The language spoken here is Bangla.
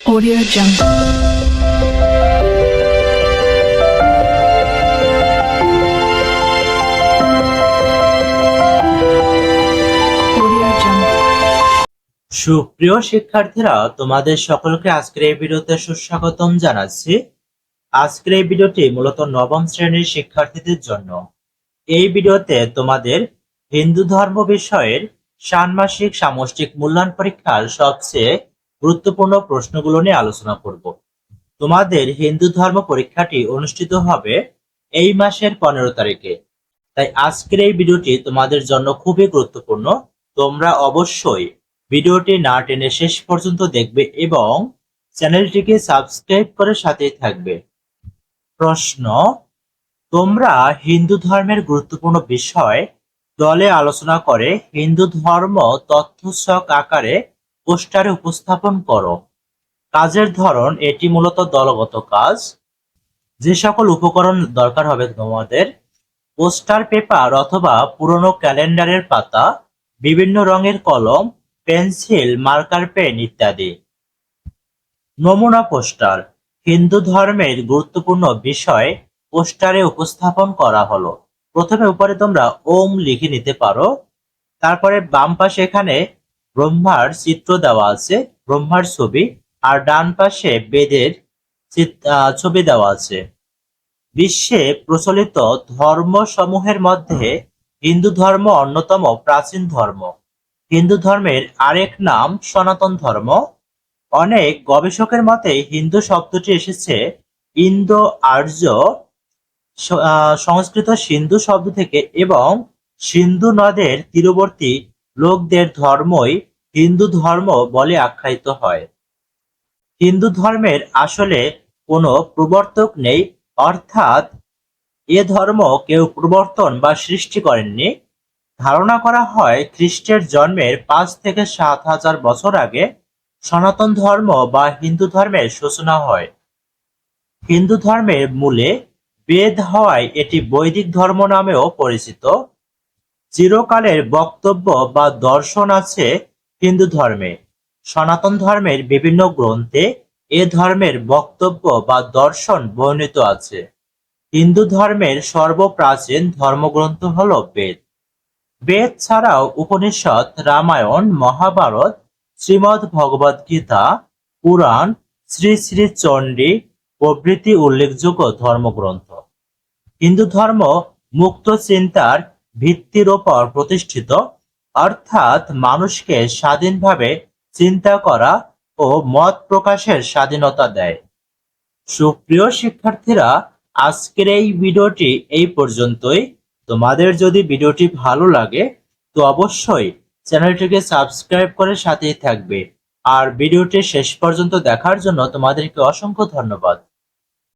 Audio Jungle. সুপ্রিয় শিক্ষার্থীরা, তোমাদের সকলকে আজকের এই ভিডিওতে সুস্বাগতম জানাচ্ছি। আজকের এই ভিডিওটি মূলত নবম শ্রেণির শিক্ষার্থীদের জন্য। এই ভিডিওতে তোমাদের হিন্দু ধর্ম বিষয়ের ষান্মাসিক সামষ্টিক মূল্যায়ন পরীক্ষার সবচেয়ে গুরুত্বপূর্ণ প্রশ্নগুলো নিয়ে আলোচনা করব। তোমাদের হিন্দু ধর্ম পরীক্ষাটি অনুষ্ঠিত হবে এই মাসের পনেরো তারিখে। তাই আজকের এই ভিডিওটি তোমাদের জন্য খুবই গুরুত্বপূর্ণ। তোমরা অবশ্যই ভিডিওটি না টেনে শেষ পর্যন্ত দেখবে এবং চ্যানেলটিকে সাবস্ক্রাইব করে সাথেই থাকবে। প্রশ্ন, তোমরা হিন্দু ধর্মের গুরুত্বপূর্ণ বিষয় দলে আলোচনা করে হিন্দু ধর্ম তথ্যসক আকারে পোস্টারে উপস্থাপন করো। কাজের ধরন, এটি মূলত দলগত কাজ। যে সকল উপকরণ দরকার হবে তোমাদের, পোস্টার পেপার অথবা পুরনো ক্যালেন্ডারের পাতা, বিভিন্ন রঙের কলম, পেন্সিল, মার্কার পেন ইত্যাদি। নমুনা পোস্টার, হিন্দু ধর্মের গুরুত্বপূর্ণ বিষয়, পোস্টারে উপস্থাপন করা হলো। প্রথমে উপরে তোমরা ওম লিখে নিতে পারো। তারপরে বাম পাশে এখানে ব্রহ্মার চিত্র দেওয়া আছে, ব্রহ্মার ছবি, আর ডান পাশে বেদের ছবি দেওয়া আছে। বিশ্বে প্রচলিত ধর্মসমূহের মধ্যে হিন্দু ধর্ম অন্যতম প্রাচীন ধর্ম। হিন্দু ধর্মের আরেক নাম সনাতন ধর্ম। অনেক গবেষকের মতে হিন্দু শব্দটি এসেছে ইন্দো আর্য সংস্কৃত সিন্ধু শব্দ থেকে এবং সিন্ধু নদের তীরবর্তী লোকদের ধর্মই হিন্দু ধর্ম বলে আখ্যায়িত হয়। হিন্দু ধর্মের আসলে কোনো প্রবর্তক নেই, অর্থাৎ এ ধর্ম কেউ প্রবর্তন বা সৃষ্টি করেননি। ধারণা করা হয় খ্রিস্টের জন্মের পাঁচ থেকে সাত হাজার বছর আগে সনাতন ধর্ম বা হিন্দু ধর্মের সূচনা হয়। হিন্দু ধর্মের মূলে বেদ হওয়ায় এটি বৈদিক ধর্ম নামেও পরিচিত। চিরকালের বক্তব্য বা দর্শন আছে হিন্দু ধর্মে। সনাতন ধর্মের বিভিন্ন গ্রন্থে এ ধর্মের বক্তব্য বা দর্শন বর্ণিত আছে। হিন্দু ধর্মের সর্বপ্রাচীন ধর্মগ্রন্থ হল বেদ। বেদ ছাড়াও উপনিষদ, রামায়ণ, মহাভারত, শ্রীমদ্ ভগবদ গীতা, পুরাণ, শ্রী শ্রী চণ্ডী প্রভৃতি উল্লেখযোগ্য ধর্মগ্রন্থ। হিন্দু ধর্ম মুক্ত চিন্তার ভিত্তির ওপর প্রতিষ্ঠিত, অর্থাৎ মানুষকে স্বাধীনভাবে চিন্তা করা ও মত প্রকাশের স্বাধীনতা দেয়। সুপ্রিয় শিক্ষার্থীরা, আজকের এই ভিডিওটি এই পর্যন্তই। তোমাদের যদি ভিডিওটি ভালো লাগে, তো অবশ্যই চ্যানেলটিকে সাবস্ক্রাইব করে সাথেই থাকবে। আর ভিডিওটি শেষ পর্যন্ত দেখার জন্য তোমাদেরকে অসংখ্য ধন্যবাদ।